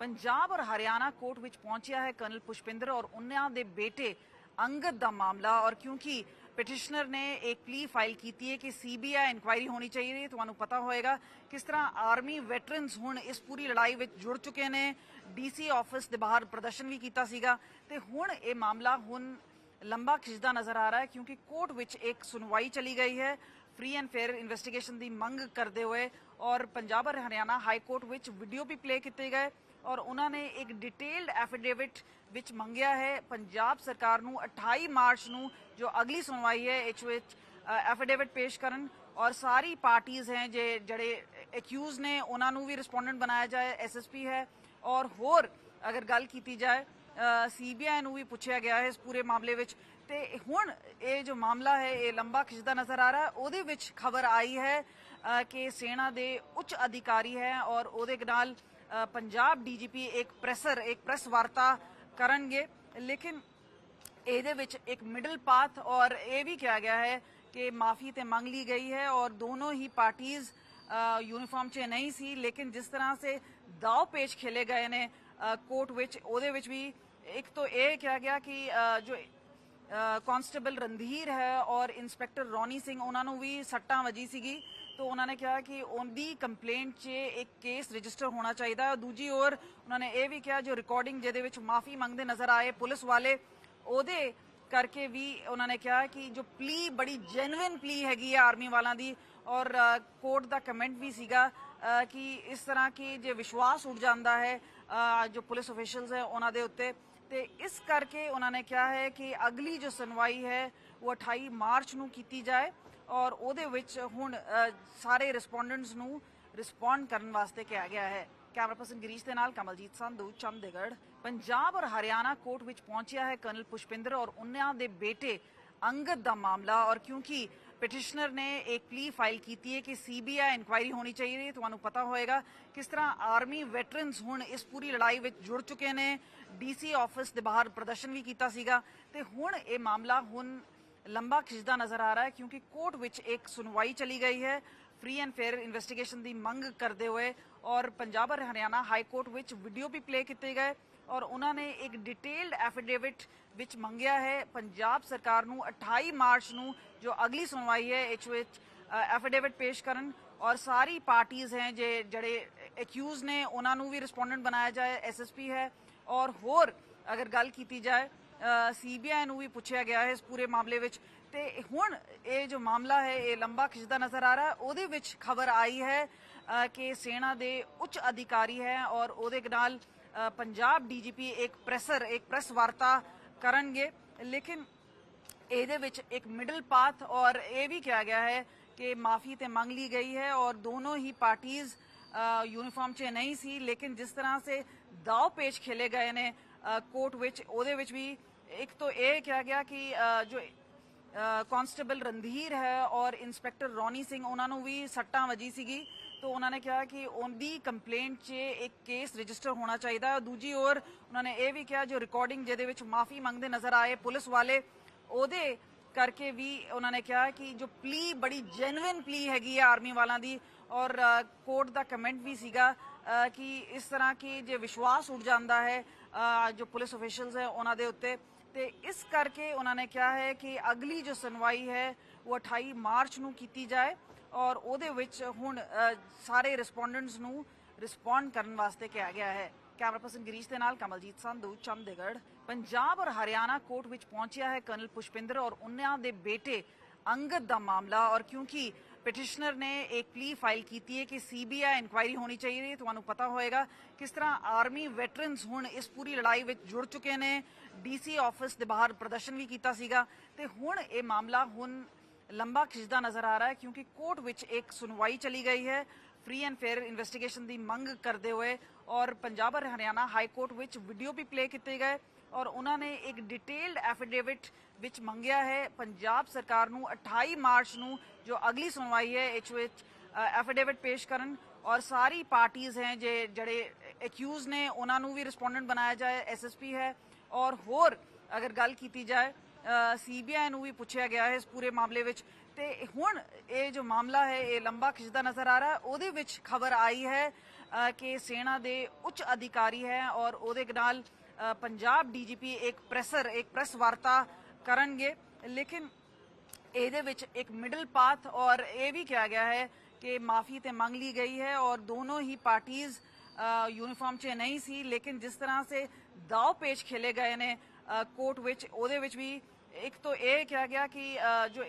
ਪੰਜਾਬ ਔਰ ਹਰਿਆਣਾ ਕੋਰਟ ਵਿੱਚ ਪਹੁੰਚਿਆ ਹੈ ਕਰਨਲ ਪੁਸ਼ਪਿੰਦਰ ਔਰ ਉਹਨਾਂ ਦੇ ਬੇਟੇ ਅੰਗਦ ਦਾ ਮਾਮਲਾ ਔਰ ਕਿਉਂਕਿ ਪਿਟੀਸ਼ਨਰ ਨੇ ਇੱਕ ਪਲੀ ਫਾਈਲ ਕੀਤੀ ਹੈ ਕਿ ਸੀਬੀਆਈ ਇਨਕੁਆਇਰੀ ਹੋਣੀ ਚਾਹੀਦੀ ਹੈ। ਤੁਹਾਨੂੰ ਪਤਾ ਹੋਏਗਾ ਕਿਸ ਤਰ੍ਹਾਂ ਆਰਮੀ ਵੈਟਰਨਸ ਹੁਣ ਇਸ ਪੂਰੀ ਲੜਾਈ ਵਿੱਚ ਜੁੜ ਚੁੱਕੇ ਨੇ। ਡੀਸੀ ਆਫਿਸ ਦੇ ਬਾਹਰ ਪ੍ਰਦਰਸ਼ਨ ਵੀ ਕੀਤਾ ਸੀਗਾ ਤੇ ਹੁਣ ਇਹ ਮਾਮਲਾ ਹੁਣ ਲੰਬਾ ਖਿੱਚਦਾ ਨਜ਼ਰ ਆ ਰਿਹਾ ਹੈ ਕਿਉਂਕਿ ਕੋਰਟ ਵਿੱਚ ਇੱਕ ਸੁਣਵਾਈ ਚਲੀ ਗਈ ਹੈ। ਫ੍ਰੀ ਐਂਡ ਫੇਅਰ ਇਨਵੈਸਟੀਗੇਸ਼ਨ ਦੀ ਮੰਗ ਕਰਦੇ ਹੋਏ ਔਰ ਪੰਜਾਬ ਔਰ ਹਰਿਆਣਾ ਹਾਈ ਕੋਰਟ ਵਿੱਚ ਵੀਡੀਓ ਵੀ ਪਲੇ ਕੀਤੇ ਗਏ। ਔਰ ਉਹਨਾਂ ਨੇ ਇੱਕ ਡਿਟੇਲਡ ਐਫੀਡੇਵਿਟ ਵਿੱਚ ਮੰਗਿਆ ਹੈ। ਪੰਜਾਬ ਸਰਕਾਰ ਨੂੰ 28 ਮਾਰਚ ਨੂੰ ਜੋ ਅਗਲੀ ਸੁਣਵਾਈ ਹੈ, ਇਸ ਵਿੱਚ ਐਫੀਡੇਵਿਟ ਪੇਸ਼ ਕਰਨ ਔਰ ਸਾਰੀ ਪਾਰਟੀਆਂ ਹੈ ਜੇ, ਜਿਹੜੇ ਅਕਿਊਜ਼ ਨੇ, ਉਹਨਾਂ ਨੂੰ ਵੀ ਰਿਸਪੋਂਡੈਂਟ ਬਣਾਇਆ ਜਾਏ ਐਸਐਸਪੀ ਹੈ। ਔਰ ਹੋਰ ਅਗਰ ਗੱਲ ਕੀਤੀ ਜਾਏ ਸੀਬੀਆਈ ਨੂੰ ਵੀ ਪੁੱਛਿਆ ਗਿਆ ਹੈ ਇਸ ਪੂਰੇ ਮਾਮਲੇ ਵਿੱਚ। ਤੇ ਹੁਣ ਇਹ ਜੋ ਮਾਮਲਾ ਹੈ, ਇਹ ਲੰਬਾ ਖਿੱਚਦਾ ਨਜ਼ਰ ਆ ਰਿਹਾ, ਉਹਦੇ ਵਿੱਚ ਖਬਰ ਆਈ ਹੈ ਕਿ ਸੈਨਾ ਦੇ ਉੱਚ ਅਧਿਕਾਰੀ ਹੈ ਔਰ ਉਹਦੇ ਨਾਲ ਪੰਜਾਬ ਡੀਜੀਪੀ ਇੱਕ ਪ੍ਰੈਸਰ, ਇੱਕ ਪ੍ਰੈਸ ਵਾਰਤਾ ਕਰਨਗੇ। ਲੇਕਿਨ ਇਹਦੇ ਵਿੱਚ ਇੱਕ ਮਿਡਲ ਪਾਥ ਔਰ ਇਹ ਵੀ ਕਿਹਾ ਗਿਆ ਹੈ ਕਿ ਮਾਫੀ ਤੇ ਮੰਗ ਲਈ ਗਈ ਹੈ ਔਰ ਦੋਨੋਂ ਹੀ ਪਾਰਟੀਆਂ ਯੂਨੀਫਾਰਮ 'ਚ ਨਹੀਂ ਸੀ, ਲੇਕਿਨ ਜਿਸ ਤਰ੍ਹਾਂ ਸੇ ਦਾਅ ਪੇਚ ਖੇਲੇ ਗਏ ਨੇ ਕੋਰਟ ਵਿੱਚ, ਉਹਦੇ ਵਿੱਚ ਵੀ ਇੱਕ ਤੋਂ ਇਹ ਕਿਹਾ ਗਿਆ ਕਿ ਜੋ ਕਾਂਸਟੇਬਲ ਰਣਧੀਰ ਹੈ ਔਰ ਇੰਸਪੈਕਟਰ ਰੋਨੀ ਸਿੰਘ, ਉਹਨਾਂ ਨੂੰ ਵੀ ਸੱਟਾਂ ਵਜੀ ਸੀਗੀ। ਤਾਂ ਉਹਨਾਂ ਨੇ ਕਿਹਾ ਕਿ ਉਹਦੀ ਕੰਪਲੇਂਟ 'ਚ ਇੱਕ ਕੇਸ ਰਜਿਸਟਰ ਹੋਣਾ ਚਾਹੀਦਾ ਹੈ। ਦੂਜੀ ਔਰ ਉਹਨਾਂ ਨੇ ਇਹ ਵੀ ਕਿਹਾ, ਜੋ ਰਿਕਾਰਡਿੰਗ ਜਿਹਦੇ ਵਿੱਚ ਮਾਫੀ ਮੰਗਦੇ ਨਜ਼ਰ ਆਏ ਪੁਲਿਸ ਵਾਲੇ, ਉਹਦੇ ਕਰਕੇ ਵੀ ਉਹਨਾਂ ਨੇ ਕਿਹਾ ਕਿ ਜੋ ਪਲੀ ਬੜੀ ਜੈਨੂਇਨ ਪਲੀ ਹੈਗੀ ਹੈ ਆਰਮੀ ਵਾਲਾਂ ਦੀ ਔਰ ਕੋਰਟ ਦਾ ਕਮੈਂਟ ਵੀ ਸੀਗਾ ਕਿ ਇਸ ਤਰ੍ਹਾਂ ਕਿ ਜੇ ਵਿਸ਼ਵਾਸ ਉੱਡ ਜਾਂਦਾ ਹੈ ਜੋ ਪੁਲਿਸ ਅਫੀਸ਼ੀਅਲਸ ਹੈ ਉਹਨਾਂ ਦੇ ਉੱਤੇ, ਤੇ ਇਸ ਕਰਕੇ ਉਹਨਾਂ ਨੇ ਕਿਹਾ ਹੈ ਕਿ ਅਗਲੀ ਜੋ ਸੁਣਵਾਈ ਹੈ, ਉਹ 28 ਮਾਰਚ ਨੂੰ ਕੀਤੀ ਜਾਏ। ਔਰ ਉਹਦੇ ਵਿੱਚ ਹੁਣ ਸਾਰੇ ਰਿਸਪੋਂਡੈਂਟਸ ਨੂੰ ਰਿਸਪੌਂਡ ਕਰਨ ਵਾਸਤੇ ਕਿਹਾ ਗਿਆ ਹੈ। ਕੈਮਰਾ ਪਰਸਨ ਗਿਰੀਸ਼ ਦੇ ਨਾਲ ਕਮਲਜੀਤ ਸੰਧੂ, ਚੰਡੀਗੜ੍ਹ, ਪੰਜਾਬ ਔਰ ਹਰਿਆਣਾ ਕੋਰਟ ਵਿੱਚ ਪਹੁੰਚਿਆ ਹੈ ਕਰਨਲ ਪੁਸ਼ਪਿੰਦਰ ਔਰ ਉਹਨਾਂ ਦੇ ਬੇਟੇ ਅੰਗਦ ਦਾ ਮਾਮਲਾ। ਔਰ ਕਿਉਂਕਿ ਪਟੀਸ਼ਨਰ ਨੇ ਇੱਕ ਪਲੀ ਫਾਈਲ ਕੀਤੀ ਹੈ ਕਿ ਸੀਬੀਆਈ ਇਨਕੁਆਇਰੀ ਹੋਣੀ ਚਾਹੀਦੀ ਹੈ। ਤੁਹਾਨੂੰ ਪਤਾ ਹੋਏਗਾ ਕਿਸ ਤਰ੍ਹਾਂ ਆਰਮੀ ਵੈਟਰਨਸ ਹੁਣ ਇਸ ਪੂਰੀ ਲੜਾਈ ਵਿੱਚ ਜੁੜ ਚੁੱਕੇ ਨੇ। ਡੀਸੀ ਆਫਿਸ ਦੇ ਬਾਹਰ ਪ੍ਰਦਰਸ਼ਨ ਵੀ ਕੀਤਾ ਸੀਗਾ। ਤੇ ਹੁਣ ਇਹ ਮਾਮਲਾ ਹੁਣ ਲੰਬਾ ਖਿੱਚਦਾ ਨਜ਼ਰ ਆ ਰਿਹਾ ਹੈ ਕਿਉਂਕਿ ਕੋਰਟ ਵਿੱਚ ਇੱਕ ਸੁਣਵਾਈ ਚਲੀ ਗਈ ਹੈ। ਫ੍ਰੀ ਐਂਡ ਫੇਅਰ ਇਨਵੈਸਟੀਗੇਸ਼ਨ ਦੀ ਮੰਗ ਕਰਦੇ ਹੋਏ ਔਰ ਪੰਜਾਬ ਔਰ ਹਰਿਆਣਾ ਹਾਈ ਕੋਰਟ ਵਿੱਚ ਵੀਡੀਓ ਵੀ ਪਲੇ ਕੀਤੇ ਗਏ ਔਰ ਉਹਨਾਂ ਨੇ ਇੱਕ ਡਿਟੇਲਡ ਐਫੀਡੇਵਿਟ ਵਿੱਚ ਮੰਗਿਆ ਹੈ। ਪੰਜਾਬ ਸਰਕਾਰ ਨੂੰ 28 ਮਾਰਚ ਨੂੰ ਜੋ ਅਗਲੀ ਸੁਣਵਾਈ ਹੈ, ਇਸ ਵਿੱਚ ਐਫੀਡੇਵਿਟ ਪੇਸ਼ ਕਰਨ ਔਰ ਸਾਰੀ ਪਾਰਟੀਆਂ ਹੈ ਜੇ, ਜਿਹੜੇ ਅਕਿਊਜ਼ ਨੇ, ਉਹਨਾਂ ਨੂੰ ਵੀ ਰਿਸਪੋਂਡੈਂਟ ਬਣਾਇਆ ਜਾਏ ਐਸਐਸਪੀ ਹੈ। ਔਰ ਹੋਰ ਅਗਰ ਗੱਲ ਕੀਤੀ ਜਾਏ ਸੀਬੀਆਈ ਨੂੰ ਵੀ ਪੁੱਛਿਆ ਗਿਆ ਹੈ ਇਸ ਪੂਰੇ ਮਾਮਲੇ ਵਿੱਚ। ਤੇ ਹੁਣ ਇਹ ਜੋ ਮਾਮਲਾ ਹੈ ਇਹ ਲੰਬਾ ਖਿੱਚਦਾ ਨਜ਼ਰ ਆ ਰਿਹਾ। ਉਹਦੇ ਵਿੱਚ ਖਬਰ ਆਈ ਹੈ ਕਿ ਸੈਨਾ ਦੇ ਉੱਚ ਅਧਿਕਾਰੀ ਹੈ ਔਰ ਉਹਦੇ ਨਾਲ ਅ, ਪੰਜਾਬ ਡੀਜੀਪੀ ਇੱਕ ਪ੍ਰੈਸਰ ਇੱਕ ਪ੍ਰੈਸ ਵਾਰਤਾ ਕਰਨਗੇ। ਲੇਕਿਨ ਇਹਦੇ ਵਿੱਚ ਇੱਕ ਮਿਡਲ ਪਾਥ ਔਰ ਇਹ ਵੀ ਕਿਹਾ ਗਿਆ ਹੈ ਕਿ ਮਾਫੀ ਤੇ ਮੰਗ ਲਈ ਗਈ ਹੈ ਔਰ ਦੋਨੋਂ ਹੀ ਪਾਰਟੀਆਂ ਯੂਨੀਫਾਰਮ 'ਚ ਨਹੀਂ ਸੀ। ਲੇਕਿਨ ਜਿਸ ਤਰ੍ਹਾਂ ਸੇ ਦਾਅ ਪੇਚ ਖੇਲੇ ਗਏ ਨੇ ਕੋਰਟ ਵਿੱਚ, ਉਹਦੇ ਵਿੱਚ ਵੀ ਇੱਕ ਤੋਂ ਇਹ ਕਿਹਾ ਗਿਆ ਕਿ ਜੋ ਕਾਂਸਟੇਬਲ ਰਣਧੀਰ ਹੈ ਔਰ ਇੰਸਪੈਕਟਰ ਰੋਨੀ ਸਿੰਘ, ਉਹਨਾਂ ਨੂੰ ਵੀ ਸੱਟਾਂ ਵਜੀ ਸੀਗੀ। ਤਾਂ ਉਹਨਾਂ ਨੇ ਕਿਹਾ ਕਿ ਉਹਦੀ ਕੰਪਲੇਂਟ 'ਚ ਇੱਕ ਕੇਸ ਰਜਿਸਟਰ ਹੋਣਾ ਚਾਹੀਦਾ। ਹੈ ਦੂਜੀ ਔਰ ਉਹਨਾਂ ਨੇ ਇਹ ਵੀ ਕਿਹਾ, ਜੋ ਰਿਕਾਰਡਿੰਗ ਜਿਹਦੇ ਵਿੱਚ ਮਾਫੀ ਮੰਗਦੇ ਨਜ਼ਰ ਆਏ ਪੁਲਿਸ ਵਾਲੇ, ਉਹਦੇ ਕਰਕੇ ਵੀ ਉਹਨਾਂ ਨੇ ਕਿਹਾ ਕਿ ਜੋ ਪਲੀ ਬੜੀ ਜੈਨੂਇਨ ਪਲੀ ਹੈਗੀ ਹੈ ਆਰਮੀ ਵਾਲਾਂ ਦੀ ਔਰ ਕੋਰਟ ਦਾ ਕਮੈਂਟ ਵੀ ਸੀਗਾ ਕਿ ਇਸ ਤਰ੍ਹਾਂ ਕਿ ਜੇ ਵਿਸ਼ਵਾਸ ਉੱਡ ਜਾਂਦਾ ਹੈ ਜੋ ਪੁਲਿਸ ਅਫੀਸ਼ੀਅਲਸ ਹੈ, ਉਹਨਾਂ ਦੇ ਉੱਤੇ। ਤੇ ਇਸ ਕਰਕੇ ਉਹਨਾਂ ਨੇ ਕਿਹਾ ਹੈ ਕਿ ਅਗਲੀ ਜੋ ਸੁਣਵਾਈ ਹੈ, ਉਹ 28 ਮਾਰਚ ਨੂੰ ਕੀਤੀ ਜਾਏ ਔਰ ਉਹਦੇ ਵਿੱਚ ਹੁਣ ਸਾਰੇ ਰਿਸਪੋਂਡੈਂਟਸ ਨੂੰ ਰਿਸਪੌਂਡ ਕਰਨ ਵਾਸਤੇ ਕਿਹਾ ਗਿਆ ਹੈ। ਕੈਮਰਾ ਪਰਸਨ ਗਿਰੀਸ਼ ਦੇ ਨਾਲ ਕਮਲਜੀਤ ਸੰਧੂ, ਚੰਡੀਗੜ੍ਹ, ਪੰਜਾਬ ਔਰ ਹਰਿਆਣਾ ਕੋਰਟ ਵਿੱਚ ਪਹੁੰਚਿਆ ਹੈ ਕਰਨਲ ਪੁਸ਼ਪਿੰਦਰ ਔਰ ਉਹਨਾਂ ਦੇ ਬੇਟੇ ਅੰਗਦ ਦਾ ਮਾਮਲਾ ਔਰ ਕਿਉਂਕਿ ਪਟੀਸ਼ਨਰ ਨੇ ਇੱਕ ਪਲੀ ਫਾਈਲ ਕੀਤੀ ਹੈ ਕਿ ਸੀਬੀਆਈ ਇਨਕੁਆਇਰੀ ਹੋਣੀ ਚਾਹੀਦੀ ਹੈ। ਤੁਹਾਨੂੰ ਪਤਾ ਹੋਏਗਾ ਕਿਸ ਤਰ੍ਹਾਂ ਆਰਮੀ ਵੈਟਰਨਸ ਹੁਣ ਇਸ ਪੂਰੀ ਲੜਾਈ ਵਿੱਚ ਜੁੜ ਚੁੱਕੇ ਨੇ। ਡੀਸੀ ਆਫਿਸ ਦੇ ਬਾਹਰ ਪ੍ਰਦਰਸ਼ਨ ਵੀ ਕੀਤਾ ਸੀਗਾ ਤੇ ਹੁਣ ਇਹ ਮਾਮਲਾ ਹੁਣ ਲੰਬਾ ਖਿੱਚਦਾ ਨਜ਼ਰ ਆ ਰਿਹਾ ਹੈ ਕਿਉਂਕਿ ਕੋਰਟ ਵਿੱਚ ਇੱਕ ਸੁਣਵਾਈ ਚਲੀ ਗਈ ਹੈ। ਫ੍ਰੀ ਐਂਡ ਫੇਅਰ ਇਨਵੈਸਟੀਗੇਸ਼ਨ ਦੀ ਮੰਗ ਕਰਦੇ ਹੋਏ ਔਰ ਪੰਜਾਬ ਔਰ ਹਰਿਆਣਾ ਹਾਈ ਕੋਰਟ ਵਿੱਚ ਵੀਡੀਓ ਵੀ ਪਲੇ ਕੀਤੇ ਗਏ ਔਰ ਉਹਨਾਂ ਨੇ ਇੱਕ ਡਿਟੇਲਡ ਐਫੀਡੇਵਿਟ ਵਿੱਚ ਮੰਗਿਆ ਹੈ। ਪੰਜਾਬ ਸਰਕਾਰ ਨੂੰ 28 ਮਾਰਚ ਨੂੰ ਜੋ ਅਗਲੀ ਸੁਣਵਾਈ ਹੈ ਇਸ ਵਿੱਚ ਐਫੀਡੇਵਿਟ ਪੇਸ਼ ਕਰਨ ਔਰ ਸਾਰੀ ਪਾਰਟੀਆਂ ਹੈ ਜੇ ਜਿਹੜੇ ਅਕਿਊਜ਼ ਨੇ ਉਹਨਾਂ ਨੂੰ ਵੀ ਰਿਸਪੋਂਡੈਂਟ ਬਣਾਇਆ ਜਾਏ ਐਸਐਸਪੀ ਹੈ ਔਰ ਹੋਰ ਅਗਰ ਗੱਲ ਕੀਤੀ ਜਾਏ ਸੀਬੀਆਈ ਨੂੰ ਵੀ ਪੁੱਛਿਆ ਗਿਆ ਹੈ ਇਸ ਪੂਰੇ ਮਾਮਲੇ ਵਿੱਚ ਤੇ ਹੁਣ ਇਹ ਜੋ ਮਾਮਲਾ ਹੈ ਇਹ ਲੰਬਾ ਖਿੱਚਦਾ ਨਜ਼ਰ ਆ ਰਿਹਾ ਉਹਦੇ ਵਿੱਚ ਖਬਰ ਆਈ ਹੈ ਕਿ ਸੈਨਾ ਦੇ ਉੱਚ ਅਧਿਕਾਰੀ ਹੈ ਔਰ ਉਹਦੇ ਨਾਲ ਅ, ਪੰਜਾਬ ਡੀਜੀਪੀ ਇੱਕ ਪ੍ਰੈਸਰ ਇੱਕ ਪ੍ਰੈਸ ਵਾਰਤਾ ਕਰਨਗੇ ਲੇਕਿਨ ਇਹਦੇ ਵਿੱਚ ਇੱਕ ਮਿਡਲ ਪਾਥ ਔਰ ਇਹ ਵੀ ਕਿਹਾ ਗਿਆ ਹੈ ਕਿ ਮਾਫੀ ਤੇ ਮੰਗ ਲਈ ਗਈ ਹੈ ਔਰ ਦੋਨੋਂ ਹੀ ਪਾਰਟੀਆਂ ਯੂਨੀਫਾਰਮ 'ਚ ਨਹੀਂ ਸੀ, ਲੇਕਿਨ ਜਿਸ ਤਰ੍ਹਾਂ ਸੇ ਦਾਅ ਪੇਚ ਖੇਲੇ ਗਏ ਨੇ ਕੋਰਟ ਵਿੱਚ, ਉਹਦੇ ਵਿੱਚ ਵੀ ਇੱਕ ਤੋਂ ਇਹ ਕਿਹਾ ਗਿਆ ਕਿ ਜੋ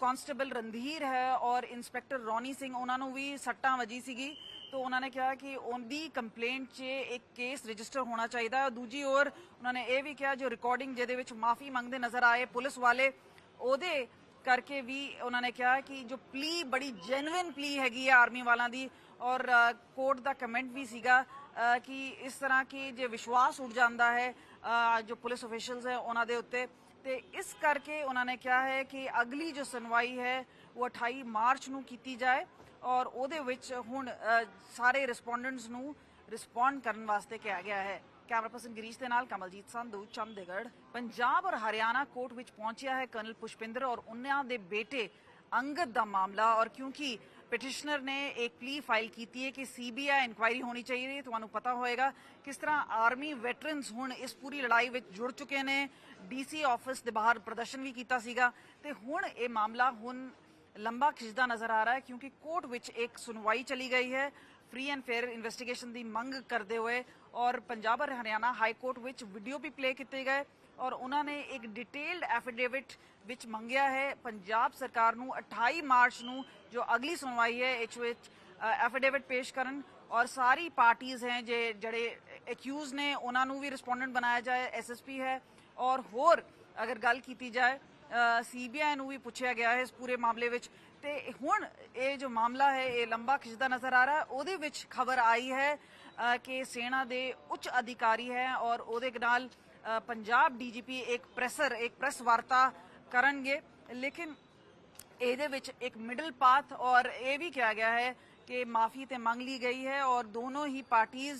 ਕਾਂਸਟੇਬਲ ਰਣਧੀਰ ਹੈ ਔਰ ਇਨਸਪੈਕਟਰ ਰੋਨੀ ਸਿੰਘ, ਉਹਨਾਂ ਨੂੰ ਵੀ ਸੱਟਾਂ ਵਜੀ ਸੀਗੀ। ਤੋ ਉਹਨਾਂ ਨੇ ਕਿਹਾ ਕਿ ਉਹਦੀ ਕੰਪਲੇਂਟ 'ਚ ਇੱਕ ਕੇਸ ਰਜਿਸਟਰ ਹੋਣਾ ਚਾਹੀਦਾ ਦੂਜੀ ਔਰ ਉਹਨਾਂ ਨੇ ਇਹ ਵੀ ਕਿਹਾ, ਜੋ ਰਿਕਾਰਡਿੰਗ ਜਿਹਦੇ ਵਿੱਚ ਮਾਫੀ ਮੰਗਦੇ ਨਜ਼ਰ ਆਏ, ਪੁਲਿਸ ਵਾਲੇ ਉਹਦੇ ਕਰਕੇ ਵੀ ਉਹਨਾਂ ਨੇ ਕਿਹਾ ਕਿ ਜੋ ਪਲੀ ਬੜੀ ਜੈਨੂਇਨ ਪਲੀ ਹੈਗੀ ਹੈ ਆਰਮੀ ਵਾਲਾਂ ਦੀ ਔਰ ਕੋਰਟ ਦਾ ਕਮੈਂਟ ਵੀ ਸੀਗਾ ਕਿ ਇਸ ਤਰ੍ਹਾਂ ਕਿ ਜੇ ਵਿਸ਼ਵਾਸ ਉੱਡ ਜਾਂਦਾ ਹੈ ਜੋ ਪੁਲਿਸ ਅਫੀਸ਼ੀਅਲਸ ਹੈ ਉਹਨਾਂ ਦੇ ਉੱਤੇ, ਤੇ ਇਸ ਕਰਕੇ ਉਹਨਾਂ ਨੇ ਕਿਹਾ ਹੈ ਕਿ ਅਗਲੀ ਜੋ ਸੁਣਵਾਈ ਹੈ, ਉਹ 28 ਮਾਰਚ ਨੂੰ ਕੀਤੀ ਜਾਏ ਔਰ ਉਹਦੇ ਵਿੱਚ ਹੁਣ ਸਾਰੇ ਰਿਸਪੋਂਡੈਂਟਸ ਨੂੰ ਰਿਸਪੌਂਡ ਕਰਨ ਵਾਸਤੇ ਕਿਹਾ ਗਿਆ ਹੈ। ਕੈਮਰਾ ਪਰਸਨ ਗਿਰੀਸ਼ ਦੇ ਨਾਲ ਕਮਲਜੀਤ ਸੰਧੂ, ਚੰਡੀਗੜ੍ਹ। ਪੰਜਾਬ ਔਰ ਹਰਿਆਣਾ ਕੋਰਟ ਵਿੱਚ ਪਹੁੰਚਿਆ ਹੈ ਕਰਨਲ ਪੁਸ਼ਪਿੰਦਰ ਔਰ ਉਹਨਾਂ ਦੇ ਬੇਟੇ ਅੰਗਦ ਦਾ ਮਾਮਲਾ ਔਰ ਕਿਉਂਕਿ ਪਟੀਸ਼ਨਰ ਨੇ ਇੱਕ ਪਲੀ ਫਾਈਲ ਕੀਤੀ ਹੈ ਕਿ ਸੀਬੀਆਈ ਇਨਕੁਆਇਰੀ ਹੋਣੀ ਚਾਹੀਦੀ ਹੈ। ਤੁਹਾਨੂੰ ਪਤਾ ਹੋਏਗਾ ਕਿਸ ਤਰ੍ਹਾਂ ਆਰਮੀ ਵੈਟਰਨਸ ਹੁਣ ਇਸ ਪੂਰੀ ਲੜਾਈ ਵਿੱਚ ਜੁੜ ਚੁੱਕੇ ਨੇ। ਡੀਸੀ ਆਫਿਸ ਦੇ ਬਾਹਰ ਪ੍ਰਦਰਸ਼ਨ ਵੀ ਕੀਤਾ ਸੀਗਾ ਤੇ ਹੁਣ ਇਹ ਮਾਮਲਾ ਹੁਣ ਲੰਬਾ ਖਿੱਚਦਾ ਨਜ਼ਰ ਆ ਰਿਹਾ ਹੈ ਕਿਉਂਕਿ ਕੋਰਟ ਵਿੱਚ ਇੱਕ ਸੁਣਵਾਈ ਚਲੀ ਗਈ ਹੈ। ਫ੍ਰੀ ਐਂਡ ਫੇਅਰ ਇਨਵੈਸਟੀਗੇਸ਼ਨ ਦੀ ਮੰਗ ਕਰਦੇ ਹੋਏ ਔਰ ਪੰਜਾਬ ਔਰ ਹਰਿਆਣਾ ਹਾਈ ਕੋਰਟ ਵਿੱਚ ਵੀਡੀਓ ਵੀ ਪਲੇ ਕੀਤੇ ਗਏ ਔਰ ਉਹਨਾਂ ਨੇ ਇੱਕ ਡਿਟੇਲਡ ਐਫੀਡੇਵਿਟ ਵਿੱਚ ਮੰਗਿਆ ਹੈ। ਪੰਜਾਬ ਸਰਕਾਰ ਨੂੰ 28 ਮਾਰਚ ਨੂੰ ਜੋ ਅਗਲੀ ਸੁਣਵਾਈ ਹੈ, ਇਸ ਵਿੱਚ ਐਫੀਡੇਵਿਟ ਪੇਸ਼ ਕਰਨ ਔਰ ਸਾਰੀ ਪਾਰਟੀਆਂ ਹੈ ਜੇ, ਜਿਹੜੇ ਅਕਿਊਜ਼ ਨੇ, ਉਹਨਾਂ ਨੂੰ ਵੀ ਰਿਸਪੋਂਡੈਂਟ ਬਣਾਇਆ ਜਾਏ ਐਸਐਸਪੀ ਹੈ। ਔਰ ਹੋਰ ਅਗਰ ਗੱਲ ਕੀਤੀ ਜਾਏ ਸੀਬੀਆਈ ਨੂੰ ਵੀ ਪੁੱਛਿਆ ਗਿਆ ਹੈ ਇਸ ਪੂਰੇ ਮਾਮਲੇ ਵਿੱਚ ਤੇ ਹੁਣ ਇਹ ਜੋ ਮਾਮਲਾ ਹੈ ਇਹ ਲੰਬਾ ਖਿੱਚਦਾ ਨਜ਼ਰ ਆ ਰਿਹਾ ਹੈ ਉਹਦੇ ਵਿੱਚ ਖਬਰ ਆਈ ਹੈ ਅ, ਕਿ ਸੈਨਾ ਦੇ ਉੱਚ ਅਧਿਕਾਰੀ ਹੈ ਔਰ ਉਹਦੇ ਨਾਲ ਅ, ਪੰਜਾਬ ਡੀਜੀਪੀ ਇੱਕ ਪ੍ਰੈਸਰ ਇੱਕ ਪ੍ਰੈਸ ਵਾਰਤਾ ਕਰਨਗੇ ਲੇਕਿਨ ਇਹਦੇ ਵਿੱਚ ਇੱਕ ਮਿਡਲ ਪਾਥ ਔਰ ਇਹ ਵੀ ਕਿਹਾ ਗਿਆ ਹੈ ਕਿ ਮਾਫੀ ਤੇ ਮੰਗ ਲਈ ਗਈ ਹੈ ਔਰ ਦੋਨੋਂ ਹੀ ਪਾਰਟੀਆਂ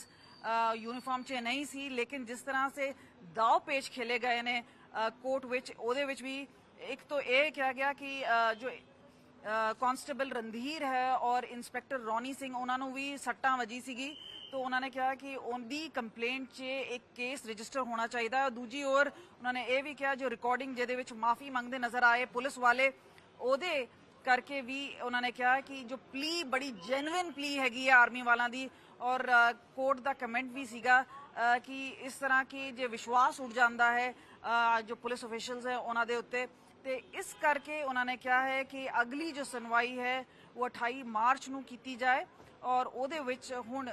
यूनिफॉर्म 'ਚ ਨਹੀਂ ਸੀ ਲੇਕਿਨ ਜਿਸ ਤਰ੍ਹਾਂ ਸੇ ਦਾਅ ਪੇਚ ਖੇਲੇ ਗਏ ਨੇ ਕੋਰਟ ਵਿੱਚ, ਉਹਦੇ ਵਿੱਚ ਵੀ ਇੱਕ ਤੋਂ ਇਹ ਕਿਹਾ ਗਿਆ ਕਿ ਜੋ ਕਾਂਸਟੇਬਲ ਰਣਧੀਰ ਹੈ ਔਰ ਇੰਸਪੈਕਟਰ ਰੋਨੀ ਸਿੰਘ, ਉਹਨਾਂ ਨੂੰ ਵੀ ਸੱਟਾਂ ਵਜੀ ਸੀਗੀ। ਤੋਂ ਉਹਨਾਂ ਨੇ ਕਿਹਾ ਕਿ ਉਹਦੀ ਕੰਪਲੇਂਟ 'ਚ ਇੱਕ ਕੇਸ ਰਜਿਸਟਰ ਹੋਣਾ ਚਾਹੀਦਾ ਹੈ। ਦੂਜੀ ਔਰ ਉਹਨਾਂ ਨੇ ਇਹ ਵੀ ਕਿਹਾ, ਜੋ ਰਿਕਾਰਡਿੰਗ ਜਿਹਦੇ ਵਿੱਚ ਮਾਫੀ ਮੰਗਦੇ ਨਜ਼ਰ ਆਏ ਪੁਲਿਸ ਵਾਲੇ, ਉਹਦੇ ਕਰਕੇ ਵੀ ਉਹਨਾਂ ਨੇ ਕਿਹਾ ਕਿ ਜੋ ਪਲੀ ਬੜੀ ਜੈਨੂਇਨ ਪਲੀ ਹੈਗੀ ਹੈ ਆਰਮੀ ਵਾਲਾਂ ਦੀ ਔਰ ਕੋਰਟ ਦਾ ਕਮੈਂਟ ਵੀ ਸੀਗਾ। ਕਿ ਇਸ ਤਰ੍ਹਾਂ ਕਿ ਜੇ ਵਿਸ਼ਵਾਸ ਉੱਡ ਜਾਂਦਾ ਹੈ ਜੋ ਪੁਲਿਸ ਅਫੀਸ਼ੀਅਲਸ ਹੈ ਉਹਨਾਂ ਦੇ ਉੱਤੇ, ਤੇ ਇਸ ਕਰਕੇ ਉਹਨਾਂ ਨੇ ਕਿਹਾ ਹੈ ਕਿ ਅਗਲੀ ਜੋ ਸੁਣਵਾਈ ਹੈ, ਉਹ 28 ਮਾਰਚ ਨੂੰ ਕੀਤੀ ਜਾਏ ਔਰ ਉਹਦੇ ਵਿੱਚ ਹੁਣ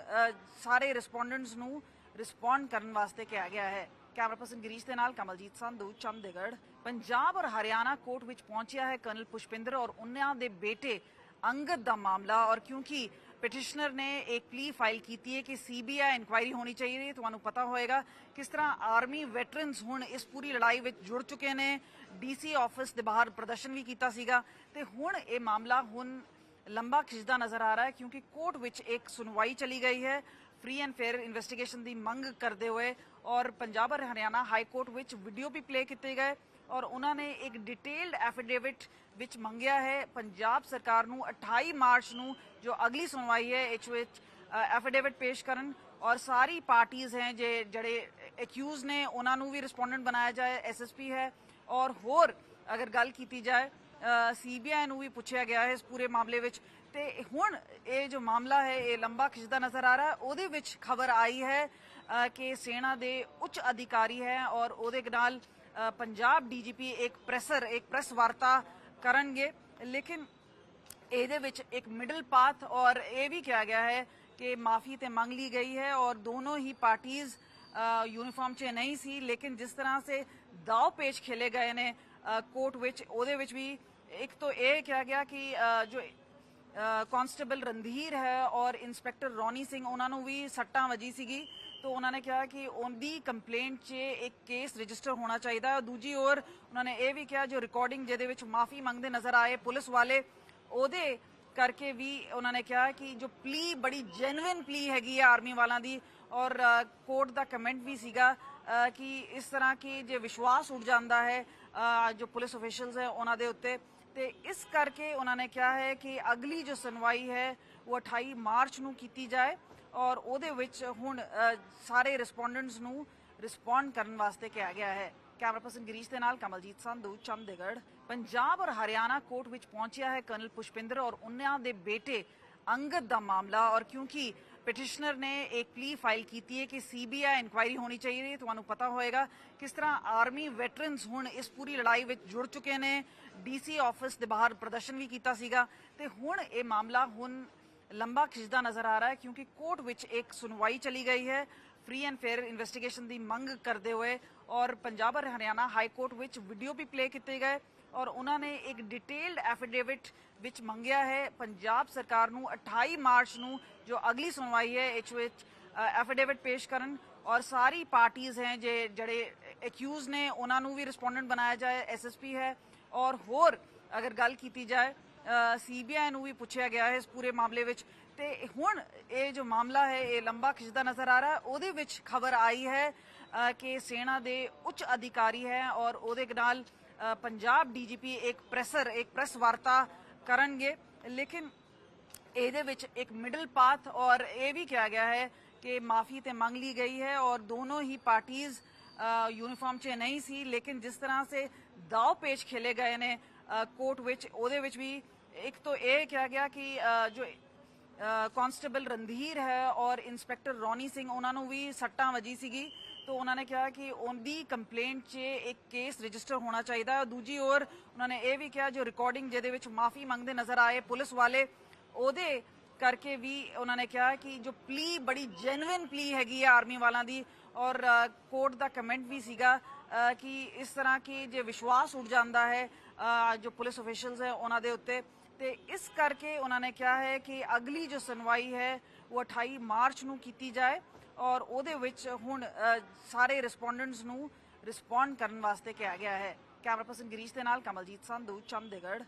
ਸਾਰੇ ਰਿਸਪੋਂਡੈਂਟਸ ਨੂੰ ਰਿਸਪੌਂਡ ਕਰਨ ਵਾਸਤੇ ਕਿਹਾ ਗਿਆ ਹੈ। ਕੈਮਰਾ ਪਰਸਨ ਗਿਰੀਸ਼ ਦੇ ਨਾਲ ਕਮਲਜੀਤ ਸੰਧੂ, ਚੰਡੀਗੜ੍ਹ, ਪੰਜਾਬ ਔਰ ਹਰਿਆਣਾ ਕੋਰਟ ਵਿੱਚ ਪਹੁੰਚਿਆ ਹੈ ਕਰਨਲ ਪੁਸ਼ਪਿੰਦਰ ਔਰ ਉਹਨਾਂ ਦੇ ਬੇਟੇ ਅੰਗਦ ਦਾ ਮਾਮਲਾ ਔਰ ਕਿਉਂਕਿ ਪਟੀਸ਼ਨਰ ਨੇ ਇੱਕ ਪਲੀ ਫਾਈਲ ਕੀਤੀ ਹੈ ਕਿ ਸੀਬੀਆਈ ਇਨਕੁਆਇਰੀ ਹੋਣੀ ਚਾਹੀਦੀ ਹੈ। ਤੁਹਾਨੂੰ ਪਤਾ ਹੋਏਗਾ ਕਿਸ ਤਰ੍ਹਾਂ ਆਰਮੀ ਵੈਟਰਨਸ ਹੁਣ ਇਸ ਪੂਰੀ ਲੜਾਈ ਵਿੱਚ ਜੁੜ ਚੁੱਕੇ ਨੇ। ਡੀਸੀ ਆਫਿਸ ਦੇ ਬਾਹਰ ਪ੍ਰਦਰਸ਼ਨ ਵੀ ਕੀਤਾ ਸੀਗਾ। ਤੇ ਹੁਣ ਇਹ ਮਾਮਲਾ ਹੁਣ ਲੰਬਾ ਖਿੱਚਦਾ ਨਜ਼ਰ ਆ ਰਿਹਾ ਹੈ ਕਿਉਂਕਿ ਕੋਰਟ ਵਿੱਚ ਇੱਕ ਸੁਣਵਾਈ ਚਲੀ ਗਈ ਹੈ। ਫ੍ਰੀ ਐਂਡ ਫੇਅਰ ਇਨਵੈਸਟੀਗੇਸ਼ਨ ਦੀ ਮੰਗ ਕਰਦੇ ਹੋਏ ਔਰ ਪੰਜਾਬ ਔਰ ਹਰਿਆਣਾ ਹਾਈ ਕੋਰਟ ਵਿੱਚ ਵੀਡੀਓ ਵੀ ਪਲੇ ਕੀਤੇ ਗਏ ਔਰ ਉਹਨਾਂ ਨੇ ਇੱਕ ਡਿਟੇਲਡ ਐਫੀਡੇਵਿਟ ਵਿੱਚ ਮੰਗਿਆ ਹੈ। ਪੰਜਾਬ ਸਰਕਾਰ ਨੂੰ 28 ਮਾਰਚ ਨੂੰ ਜੋ ਅਗਲੀ ਸੁਣਵਾਈ ਹੈ ਇਸ ਵਿੱਚ ਐਫੀਡੇਵਿਟ ਪੇਸ਼ ਕਰਨ ਔਰ ਸਾਰੀ ਪਾਰਟੀਆਂ ਹੈ ਜੇ ਜਿਹੜੇ ਅਕਿਊਜ਼ ਨੇ ਉਹਨਾਂ ਨੂੰ ਵੀ ਰਿਸਪੋਂਡੈਂਟ ਬਣਾਇਆ ਜਾਏ ਐਸਐਸਪੀ ਹੈ ਔਰ ਹੋਰ ਅਗਰ ਗੱਲ ਕੀਤੀ ਜਾਏ ਸੀਬੀਆਈ ਨੂੰ ਵੀ ਪੁੱਛਿਆ ਗਿਆ ਹੈ ਇਸ ਪੂਰੇ ਮਾਮਲੇ ਵਿੱਚ। ਤੇ ਹੁਣ ਇਹ ਜੋ ਮਾਮਲਾ ਹੈ ਇਹ ਲੰਬਾ ਖਿੱਚਦਾ ਨਜ਼ਰ ਆ ਰਿਹਾ ਉਹਦੇ ਵਿੱਚ ਖਬਰ ਆਈ ਹੈ ਕਿ ਸੈਨਾ ਦੇ ਉੱਚ ਅਧਿਕਾਰੀ ਹੈ ਔਰ ਉਹਦੇ ਨਾਲ ਅ, ਪੰਜਾਬ ਡੀਜੀਪੀ ਇੱਕ ਪ੍ਰੈਸਰ ਇੱਕ ਪ੍ਰੈਸ ਵਾਰਤਾ ਕਰਨਗੇ। ਲੇਕਿਨ ਇਹਦੇ ਵਿੱਚ ਇੱਕ ਮਿਡਲ ਪਾਥ ਔਰ ਇਹ ਵੀ ਕਿਹਾ ਗਿਆ ਹੈ ਕਿ ਮਾਫੀ ਤੇ ਮੰਗ ਲਈ ਗਈ ਹੈ ਔਰ ਦੋਨੋਂ ਹੀ ਪਾਰਟੀਆਂ ਯੂਨੀਫਾਰਮ 'ਚ ਨਹੀਂ ਸੀ, ਲੇਕਿਨ ਜਿਸ ਤਰ੍ਹਾਂ ਸੇ ਦਾਅ ਪੇਚ ਖੇਲੇ ਗਏ ਨੇ ਕੋਰਟ ਵਿੱਚ, ਉਹਦੇ ਵਿੱਚ ਵੀ ਇੱਕ ਤੋਂ ਇਹ ਕਿਹਾ ਗਿਆ ਕਿ ਜੋ ਕਾਂਸਟੇਬਲ ਰਣਧੀਰ ਹੈ ਔਰ ਇਨਸਪੈਕਟਰ ਰੋਨੀ ਸਿੰਘ, ਉਹਨਾਂ ਨੂੰ ਵੀ ਸੱਟਾਂ ਵਜੀ ਸੀਗੀ। ਤੋਂ ਉਹਨਾਂ ਨੇ ਕਿਹਾ ਕਿ ਉਹਦੀ ਕੰਪਲੇਂਟ 'ਚ ਇੱਕ ਕੇਸ ਰਜਿਸਟਰ ਹੋਣਾ ਚਾਹੀਦਾ। ਦੂਜੀ ਔਰ ਉਹਨਾਂ ਨੇ ਇਹ ਵੀ ਕਿਹਾ ਜੋ ਰਿਕਾਰਡਿੰਗ ਜਿਹਦੇ ਵਿੱਚ ਮਾਫੀ ਮੰਗਦੇ ਨਜ਼ਰ ਆਏ, ਪੁਲਿਸ ਵਾਲੇ ਉਹਦੇ ਕਰਕੇ ਵੀ ਉਹਨਾਂ ਨੇ ਕਿਹਾ ਕਿ ਜੋ ਪਲੀ ਬੜੀ ਜੈਨੂਇਨ ਪਲੀ ਹੈਗੀ ਹੈ ਆਰਮੀ ਵਾਲਾਂ ਦੀ ਔਰ ਕੋਰਟ ਦਾ ਕਮੈਂਟ ਵੀ ਸੀਗਾ ਕਿ ਇਸ ਤਰ੍ਹਾਂ ਕਿ ਜੇ ਵਿਸ਼ਵਾਸ ਉੱਡ ਜਾਂਦਾ ਹੈ ਜੋ ਪੁਲਿਸ ਅਫੀਸ਼ੀਅਲਸ ਹੈ ਉਹਨਾਂ ਦੇ ਉੱਤੇ, ਤੇ ਇਸ ਕਰਕੇ ਉਹਨਾਂ ਨੇ ਕਿਹਾ ਹੈ ਕਿ ਅਗਲੀ ਜੋ ਸੁਣਵਾਈ ਹੈ ਉਹ 28 ਮਾਰਚ ਨੂੰ ਕੀਤੀ ਜਾਏ ਔਰ ਉਹਦੇ ਵਿੱਚ ਹੁਣ ਸਾਰੇ ਰਿਸਪੋਂਡੈਂਟਸ ਨੂੰ ਰਿਸਪੌਂਡ ਕਰਨ ਵਾਸਤੇ ਕਿਹਾ ਗਿਆ ਹੈ। ਕੈਮਰਾ ਪਰਸਨ ਗਿਰੀਸ਼ ਦੇ ਨਾਲ ਕਮਲਜੀਤ ਸੰਧੂ, ਚੰਡੀਗੜ੍ਹ। ਪੰਜਾਬ ਔਰ ਹਰਿਆਣਾ ਕੋਰਟ ਵਿੱਚ ਪਹੁੰਚਿਆ ਹੈ ਕਰਨਲ ਪੁਸ਼ਪਿੰਦਰ ਔਰ ਉਹਨਾਂ ਦੇ ਬੇਟੇ ਅੰਗਦ ਦਾ ਮਾਮਲਾ ਔਰ ਕਿਉਂਕਿ ਪਿਟੀਸ਼ਨਰ ਨੇ ਇੱਕ ਪਲੀ ਫਾਈਲ ਕੀਤੀ ਹੈ ਕਿ ਸੀਬੀਆਈ ਇਨਕੁਆਇਰੀ ਹੋਣੀ ਚਾਹੀਦੀ ਹੈ। ਤੁਹਾਨੂੰ ਪਤਾ ਹੋਏਗਾ ਕਿਸ ਤਰ੍ਹਾਂ ਆਰਮੀ ਵੈਟਰਨਸ ਹੁਣ ਇਸ ਪੂਰੀ ਲੜਾਈ ਵਿੱਚ ਜੁੜ ਚੁੱਕੇ ਨੇ। ਡੀਸੀ ਆਫਿਸ ਦੇ ਬਾਹਰ ਪ੍ਰਦਰਸ਼ਨ ਵੀ ਕੀਤਾ ਸੀਗਾ ਤੇ ਹੁਣ ਇਹ ਮਾਮਲਾ ਹੁਣ ਲੰਬਾ ਖਿੱਚਦਾ ਨਜ਼ਰ ਆ ਰਿਹਾ ਹੈ ਕਿਉਂਕਿ ਕੋਰਟ ਵਿੱਚ ਇੱਕ ਸੁਣਵਾਈ ਚਲੀ ਗਈ ਹੈ। ਫ੍ਰੀ ਐਂਡ ਫੇਅਰ ਇਨਵੈਸਟੀਗੇਸ਼ਨ ਦੀ ਮੰਗ ਕਰਦੇ ਹੋਏ ਔਰ ਪੰਜਾਬ ਔਰ ਹਰਿਆਣਾ ਹਾਈ ਕੋਰਟ ਵਿੱਚ ਵੀਡੀਓ ਵੀ ਪਲੇ ਕੀਤੇ ਗਏ। ਔਰ ਉਹਨਾਂ ਨੇ ਇੱਕ ਡਿਟੇਲਡ ਐਫੀਡੇਵਿਟ ਵਿੱਚ ਮੰਗਿਆ ਹੈ। ਪੰਜਾਬ ਸਰਕਾਰ ਨੂੰ 28 ਮਾਰਚ ਨੂੰ ਜੋ ਅਗਲੀ ਸੁਣਵਾਈ ਹੈ, ਇਸ ਵਿੱਚ ਐਫੀਡੇਵਿਟ ਪੇਸ਼ ਕਰਨ ਔਰ ਸਾਰੀ ਪਾਰਟੀਆਂ ਹੈ ਜੇ, ਜਿਹੜੇ ਅਕਿਊਜ਼ ਨੇ, ਉਹਨਾਂ ਨੂੰ ਵੀ ਰਿਸਪੋਂਡੈਂਟ ਬਣਾਇਆ ਜਾਏ ਐਸਐਸਪੀ ਹੈ। ਔਰ ਹੋਰ ਅਗਰ ਗੱਲ ਕੀਤੀ ਜਾਏ ਸੀਬੀਆਈ ਨੂੰ ਵੀ ਪੁੱਛਿਆ ਗਿਆ ਹੈ ਇਸ ਪੂਰੇ ਮਾਮਲੇ ਵਿੱਚ। ਤੇ ਹੁਣ ਇਹ ਜੋ ਮਾਮਲਾ ਹੈ, ਇਹ ਲੰਬਾ ਖਿੱਚਦਾ ਨਜ਼ਰ ਆ ਰਿਹਾ, ਉਹਦੇ ਵਿੱਚ ਖਬਰ ਆਈ ਹੈ ਕਿ ਸੈਨਾ ਦੇ ਉੱਚ ਅਧਿਕਾਰੀ ਹੈ ਔਰ ਉਹਦੇ ਨਾਲ ਪੰਜਾਬ ਡੀਜੀਪੀ ਇੱਕ ਪ੍ਰੈਸਰ, ਇੱਕ ਪ੍ਰੈਸ ਵਾਰਤਾ ਕਰਨਗੇ। ਲੇਕਿਨ ਇਹਦੇ ਵਿੱਚ ਇੱਕ ਮਿਡਲ ਪਾਥ ਔਰ ਇਹ ਵੀ ਕਿਹਾ ਗਿਆ ਹੈ ਕਿ ਮਾਫੀ ਤੇ ਮੰਗ ਲਈ ਗਈ ਹੈ ਔਰ ਦੋਨੋਂ ਹੀ ਪਾਰਟੀਆਂ ਯੂਨੀਫਾਰਮ 'ਚ ਨਹੀਂ ਸੀ, ਲੇਕਿਨ ਜਿਸ ਤਰ੍ਹਾਂ ਸੇ ਦਾਅ ਪੇਚ ਖੇਲੇ ਗਏ ਨੇ ਕੋਰਟ ਵਿੱਚ, ਉਹਦੇ ਵਿੱਚ ਵੀ ਇੱਕ ਤੋਂ ਇਹ ਕਿਹਾ ਗਿਆ ਕਿ ਜੋ ਕਾਂਸਟੇਬਲ ਰਣਧੀਰ ਹੈ ਔਰ ਇੰਸਪੈਕਟਰ ਰੋਨੀ ਸਿੰਘ, ਉਹਨਾਂ ਨੂੰ ਵੀ ਸੱਟਾਂ ਵਜੀ ਸੀਗੀ। ਤਾਂ ਉਹਨਾਂ ਨੇ ਕਿਹਾ ਕਿ ਉਹਦੀ ਕੰਪਲੇਂਟ 'ਚ ਇੱਕ ਕੇਸ ਰਜਿਸਟਰ ਹੋਣਾ ਚਾਹੀਦਾ ਹੈ। ਦੂਜੀ ਔਰ ਉਹਨਾਂ ਨੇ ਇਹ ਵੀ ਕਿਹਾ ਜੋ ਰਿਕਾਰਡਿੰਗ ਜਿਹਦੇ ਵਿੱਚ ਮਾਫੀ ਮੰਗਦੇ ਨਜ਼ਰ ਆਏ ਪੁਲਿਸ ਵਾਲੇ, ਉਹਦੇ ਕਰਕੇ ਵੀ ਉਹਨਾਂ ਨੇ ਕਿਹਾ ਕਿ ਜੋ ਪਲੀ ਬੜੀ ਜੈਨੂਇਨ ਪਲੀ ਹੈਗੀ ਹੈ ਆਰਮੀ ਵਾਲਾਂ ਦੀ ਔਰ ਕੋਰਟ ਦਾ ਕਮੈਂਟ ਵੀ ਸੀਗਾ ਕਿ ਇਸ ਤਰ੍ਹਾਂ ਕਿ ਜੇ ਵਿਸ਼ਵਾਸ ਉੱਡ ਜਾਂਦਾ ਹੈ ਜੋ ਪੁਲਿਸ ਅਫੀਸ਼ੀਅਲਸ ਹੈ ਉਹਨਾਂ ਦੇ ਉੱਤੇ, ਤੇ ਇਸ ਕਰਕੇ ਉਹਨਾਂ ਨੇ ਕਿਹਾ ਹੈ ਕਿ ਅਗਲੀ ਜੋ ਸੁਣਵਾਈ ਹੈ ਉਹ 28 ਮਾਰਚ ਨੂੰ ਕੀਤੀ ਜਾਏ। ਔਰ ਉਹਦੇ ਵਿੱਚ ਹੁਣ ਸਾਰੇ ਰਿਸਪੋਂਡੈਂਟਸ ਨੂੰ ਰਿਸਪੌਂਡ ਕਰਨ ਵਾਸਤੇ ਕਿਹਾ ਗਿਆ ਹੈ। ਕੈਮਰਾ ਪਰਸਨ ਗਿਰੀਸ਼ ਦੇ ਨਾਲ ਕਮਲਜੀਤ ਸੰਧੂ, ਚੰਡੀਗੜ੍ਹ।